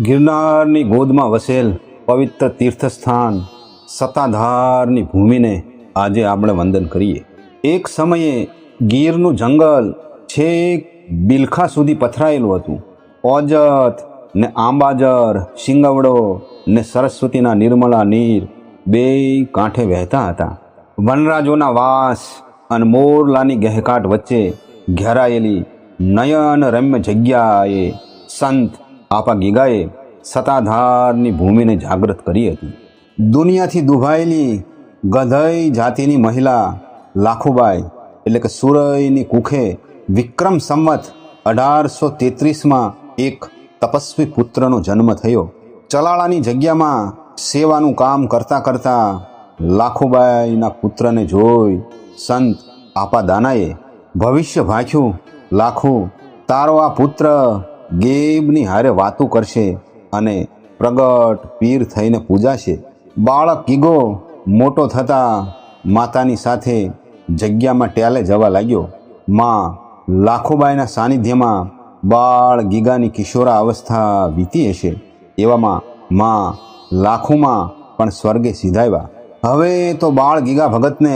ગિરનારની ગોદમાં વસેલ પવિત્ર તીર્થસ્થાન સતાધારની ભૂમિને આજે આપણે વંદન કરીએ. એક સમયે ગીરનું જંગલ છેક બિલખા સુધી પથરાયેલું હતું. ઓજત ને આંબાજર શિંગવડો ને સરસ્વતીના નિર્મલા નીર બે કાંઠે વહેતા હતા. વનરાજોના વાસ અને મોરલાની ગહેકાટ વચ્ચે ઘેરાયેલી નયન રમ્ય જગ્યાએ સંત આપા ગીગાએ સતાધારની ભૂમિને જાગૃત કરી હતી. દુનિયાથી દુભાયેલી ગધઈ જાતિની મહિલા લાખુબાઈ, એટલે કે સુરયની કુખે વિક્રમ સંવત અઢારસો તેત્રીસમાં એક તપસ્વી પુત્રનો જન્મ થયો. ચલાળાની જગ્યામાં સેવાનું કામ કરતાં કરતાં લાખુબાઈના પુત્રને જોઈ સંત આપા દાનાએ ભવિષ્ય ભાખ્યું, લાખુ, તારો આ પુત્ર ગેબની હારે વાતું કરશે અને પ્રગટ પીર થઈને પૂજાશે. બાળક કીગો મોટો થતા માતાની સાથે જગ્યામાં ટ્યાલે જવા લાગ્યો. માં લાખોબાઈના સાનિધ્યમાં બાળ ગીગાની કિશોરા અવસ્થા વીતી હશે. એવામાં માં લાખોમાં પણ સ્વર્ગે સીધાવ્યા હવે તો બાળ ગીગા ભગતને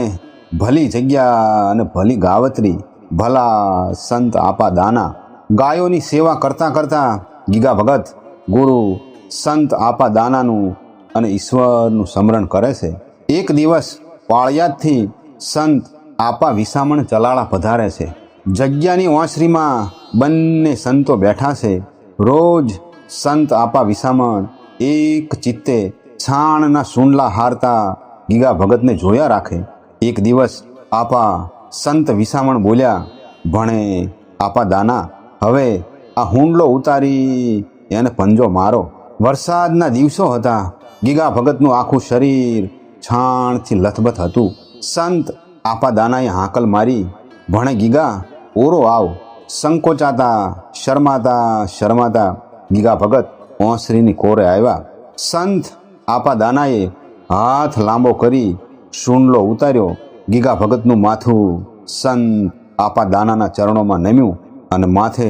ભલી જગ્યા અને ભલી ગાવત્રી, ભલા સંત આપા દાના ગાયોની સેવા કરતાં કરતાં ગીગા ભગત ગુરુ સંત આપા દાનાનું અને ઈશ્વરનું સ્મરણ કરે છે. એક દિવસ પાળિયાદથી સંત આપા વિસામણ ચલાળા પધારે છે. જગ્યાની ઓસરીમાં બંને સંતો બેઠા છે. રોજ સંત આપા વિસામણ એક ચિત્તે છાણના સૂંડલા હારતા ગીગા ભગતને જોયા રાખે. એક દિવસ આપા સંત વિસામણ બોલ્યા, ભણે આપા દાના હવે આ હુંડલો ઉતારી એને પંજો મારો. વરસાદના દિવસો હતા. ગીગા ભગતનું આખું શરીર છાણથી લથબથ હતું. સંત આપા દાનાએ હાંકલ મારી. ભણે ગીગા, ઓરો આવ. સંકોચાતા, શરમાતા શરમાતા. ગીગા ભગત ઓસરીની કોરે આવ્યા. સંત આપા દાનાએ હાથ લાંબો કરી શૂંડલો ઉતાર્યો. ગીગા ભગતનું માથું સંત આપા દાનાના ચરણોમાં નમ્યું. અને માથે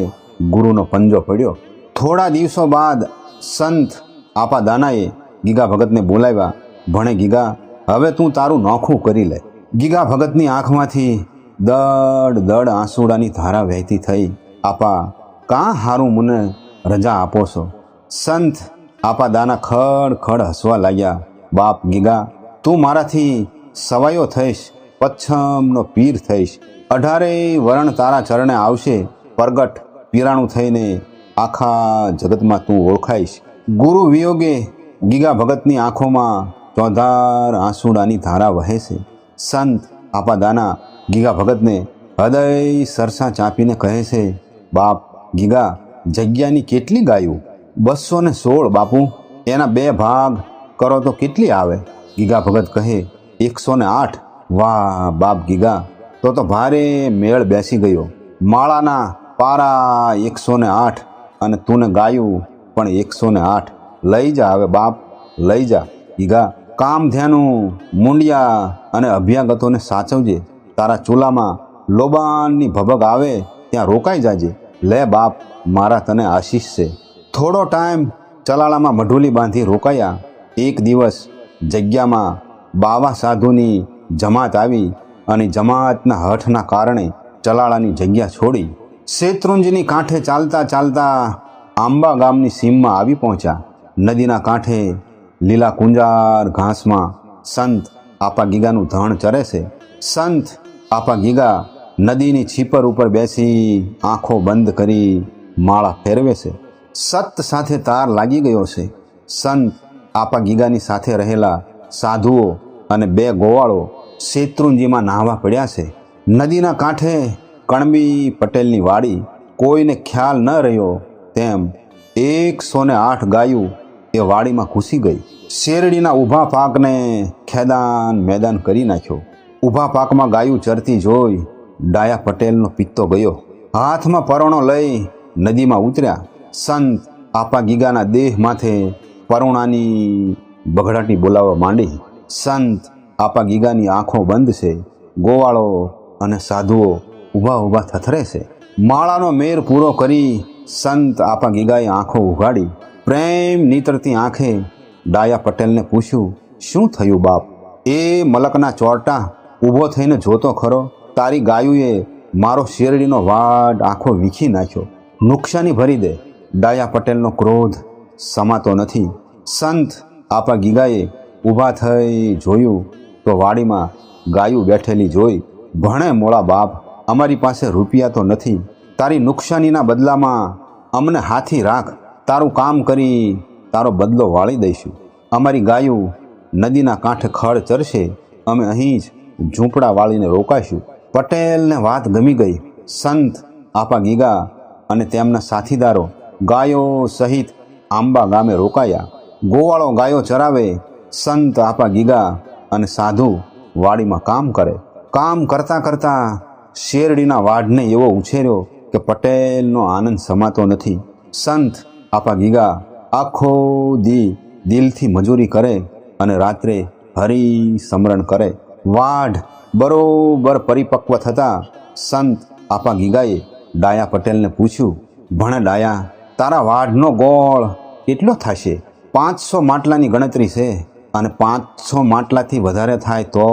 ગુરુનો પંજો પડ્યો. થોડા દિવસો બાદ સંત આપા દાનાએ ગીગા ભગતને બોલાવ્યા, ભણે ગીગા, હવે તું તારું નોખું કરી લે. ગીગા ભગતની આંખમાંથી દડ દડ આંસુડાની ધારા વહેતી થઈ. આપા, કાં હારું મને રજા આપો છો? સંત આપા દાના ખડ ખડ હસવા લાગ્યા, બાપ ગીગા, તું મારાથી સવાયો થઈશ, પચ્છમનો પીર થઈશ. અઢારે વરણ તારા ચરણે આવશે પ્રગટ પીરાણું થઈને આખા જગતમાં તું ઓળખાઈશ. ગુરુ વિયોગે ગીગા ભગતની આંખોમાં ચોધાર આંસુડાની ધારા વહે છે. સંત આપા દાના ગીગા ભગતને હૃદય સરસા ચાંપીને કહે છે, બાપ, ગીગા, જગ્યાની કેટલી ગાયું? બસો ને સોળ, બાપુ. એના બે ભાગ કરો તો કેટલી આવે? ગીગા ભગત કહે, એકસો ને આઠ. વાહ, બાપ ગીગા. તો તો ભારે મેળ બેસી ગયો. માળાના પારા એકસો ને આઠ અને તું ગાયું પણ એકસો ને આઠ. લઈ જા, હવે બાપ, લઈ જા. ઈગા, કામ ધ્યાનું, મુંડિયા અને અભ્યાગતોને સાચવજે. તારા ચૂલામાં લોબાનની ભભગ આવે, ત્યાં રોકાઈ જાજે. લે બાપ, મારા તને આશીષ છે. થોડો ટાઈમ ચલાળામાં મઢુલી બાંધી રોકાયા. એક દિવસ જગ્યામાં બાવા સાધુની જમાત આવી અને જમાતના હઠના કારણે ચલાળાની જગ્યા છોડી. શેત્રુંજની કાંઠે ચાલતા ચાલતા આંબા ગામની સીમમાં આવી પહોંચ્યા. નદીના કાંઠે લીલા કુંજાર ઘાસમાં સંત આપા ગીગાનું ધણ ચરે છે. સંત આપા ગીગા નદીની છીપર ઉપર બેસી આંખો બંધ કરી માળા ફેરવે છે. સત સાથે તાર લાગી ગયો છે. સંત આપા ગીગાની સાથે રહેલા સાધુઓ અને બે ગોવાળો શેત્રુંજીમાં નાહવા પડ્યા છે. નદીના કાંઠે કણબી પટેલની વાડી કોઈને ખ્યાલ ન રહ્યો તેમ એકસો ને આઠ ગાયું એ વાડીમાં ઘૂસી ગઈ. શેરડીના ઊભા પાકને ખેદાન મેદાન કરી નાખ્યો. ઊભા પાકમાં ગાયું ચરતી જોઈ ડાયા પટેલનો પિત્તો ગયો. હાથમાં પરોણો લઈ નદીમાં ઉતર્યા. સંત આપા ગીગાના દેહ માથે પરુણાની બઘડાટી બોલાવવા માંડી. સંત આપા ગીગાની આંખો બંધ છે. ગોવાળો અને સાધુઓ ઊભા ઊભા થથરે છે. માળાનો મેર પૂરો કરી સંત આપા ગીગાએ આંખો ઉઘાડી, પ્રેમ નીતરતી આંખે ડાયા પટેલને પૂછ્યું, શું થયું બાપ? એ મલકના ચોરટા ઊભો થઈને જોતો ખરો? તારી ગાયુએ મારો શેરડીનો વાડ આંખો વીખી નાખ્યો. નુકસાની ભરી દે. ડાયા પટેલનો ક્રોધ સમાતો નથી. સંત આપા ગીગાએ ઊભા થઈ જોયું તો વાડીમાં ગાયું બેઠેલી જોઈ, ભણે મોળા બાપ અમારી પાસે રૂપિયા તો નથી. તારી નુકસાનીના બદલામાં અમને હાથી રાખ. તારું કામ કરી તારો બદલો વાળી દઈશું. અમારી ગાયું નદીના કાંઠે ખડ ચરશે. અમે અહીં જ ઝૂંપડા વાળીને રોકાઈશું. પટેલને વાત ગમી ગઈ. સંત, આપા ગીગા અને તેમના સાથીદારો ગાયો સહિત આંબા ગામે રોકાયા. ગોવાળો ગાયો ચરાવે. સંત, આપા ગીગા અને સાધુ વાડીમાં કામ કરે. કામ કરતાં કરતાં શેરડીના વાઢને એવો ઉછેર્યો કે પટેલનો આનંદ સમાતો નથી. સંત આપા ગીગા આખો દી દિલથી મજૂરી કરે અને રાત્રે હરી સમરણ કરે. વાઢ બરોબર પરિપક્વ થતાં સંત આપા ગીગાએ ડાયા પટેલને પૂછ્યું, ભણે ડાયા, તારા વાઢનો ગોળ કેટલો થશે? પાંચસો માટલાની ગણતરી છે અને પાંચસો માટલાથી વધારે થાય તો?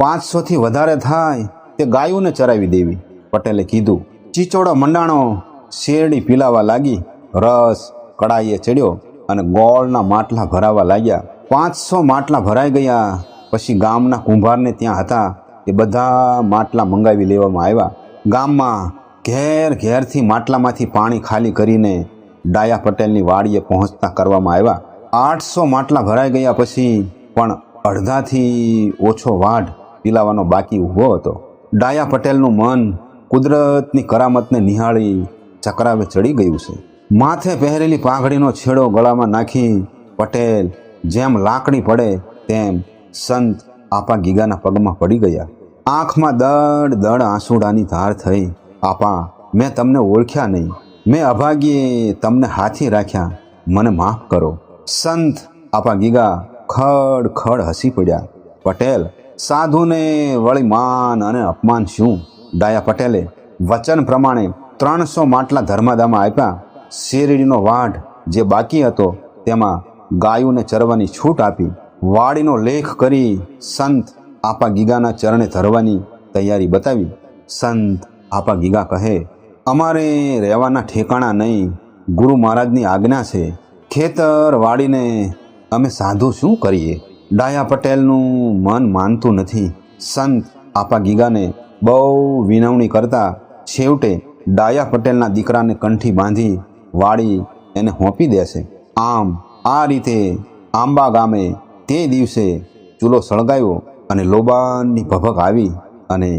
પાંચસોથી વધારે થાય તે ગાયોને ચરાવી દેવી. પટેલે કીધું ચીચોડો મંડાણો શેરડી પીલાવા લાગી, રસ કડાઈએ ચડ્યો અને ગોળના માટલા ભરાવા લાગ્યા. પાંચસો માટલા ભરાઈ ગયા. પછી ગામના કુંભારને ત્યાં હતા. એ બધા માટલા મંગાવી લેવામાં આવ્યા. ગામમાં ઘેર ઘેરથી માટલામાંથી પાણી ખાલી કરીને ડાયા પટેલની વાડીએ પહોંચતા કરવામાં આવ્યા. આઠસો માટલા ભરાઈ ગયા પછી પણ અડધાથી ઓછો વાઢ પીલાવાનો બાકી ઊભો હતો. ડાયા પટેલનું મન કુદરતની કરામતને નિહાળી ચકરાવે ચડી ગયું છે. માથે પહેરેલી પાઘડીનો છેડો ગળામાં નાખી પટેલ જેમ લાકડી પડે તેમ સંત આપા ગીગાના પગમાં પડી ગયા. આંખમાં દડ દડ આંસુડાની ધાર થઈ. આપા, મેં તમને ઓળખ્યા નહીં. મેં અભાગ્યે તમને હાથી રાખ્યા. મને માફ કરો. સંત આપા ગીગા ખડ ખડ હસી પડ્યા. પટેલ સાધુને વળી માન અને અપમાન શું? દાયા પટેલે વચન પ્રમાણે ત્રણસો માટલા ધર્માદામાં આપ્યા. શેરડીનો વાઢ જે બાકી હતો, તેમાં ગાયોને ચરવાની છૂટ આપી, વાડીનો લેખ કરી સંત આપા ગીગાના ચરણે ધરવાની તૈયારી બતાવી. સંત આપા ગીગા કહે, અમારે રહેવાના ઠેકાણા નહીં. ગુરુ મહારાજની આજ્ઞા છે. ખેતર વાડીને અમે સાધુ શું કરીએ? ડાયા પટેલનું મન માનતું નથી. સંત આપા ગીગાને બહુ વિનવણી કરતા છેવટે ડાયા પટેલના દીકરાને કંઠી બાંધી વાળી એને હોંપી દેશે. આમ આ રીતે આંબા ગામે તે દિવસે ચૂલો સળગાવ્યો અને લોબાનની ભભક આવી અને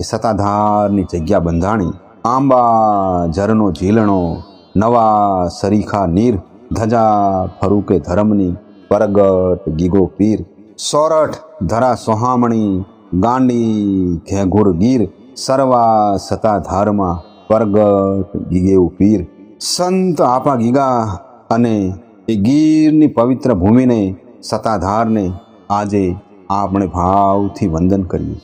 એ સતાધારની જગ્યા બંધાણી. આંબા, ઝરનો, ઝીલણો, નવા સરીખા, નીર ધજા, ફરુકે ધરમની પરગટ ગીગો પીર, સોરઠ, ધરા સોહામણી, ગાંડી, ઘેઘુર ગીર, સર્વા સતાધારમાં પરગટ ગીગેવું પીર સંત આપા ગીગા અને એ ગીરની પવિત્ર ભૂમિને સતાધારને આજે આપણે ભાવથી વંદન કરીએ.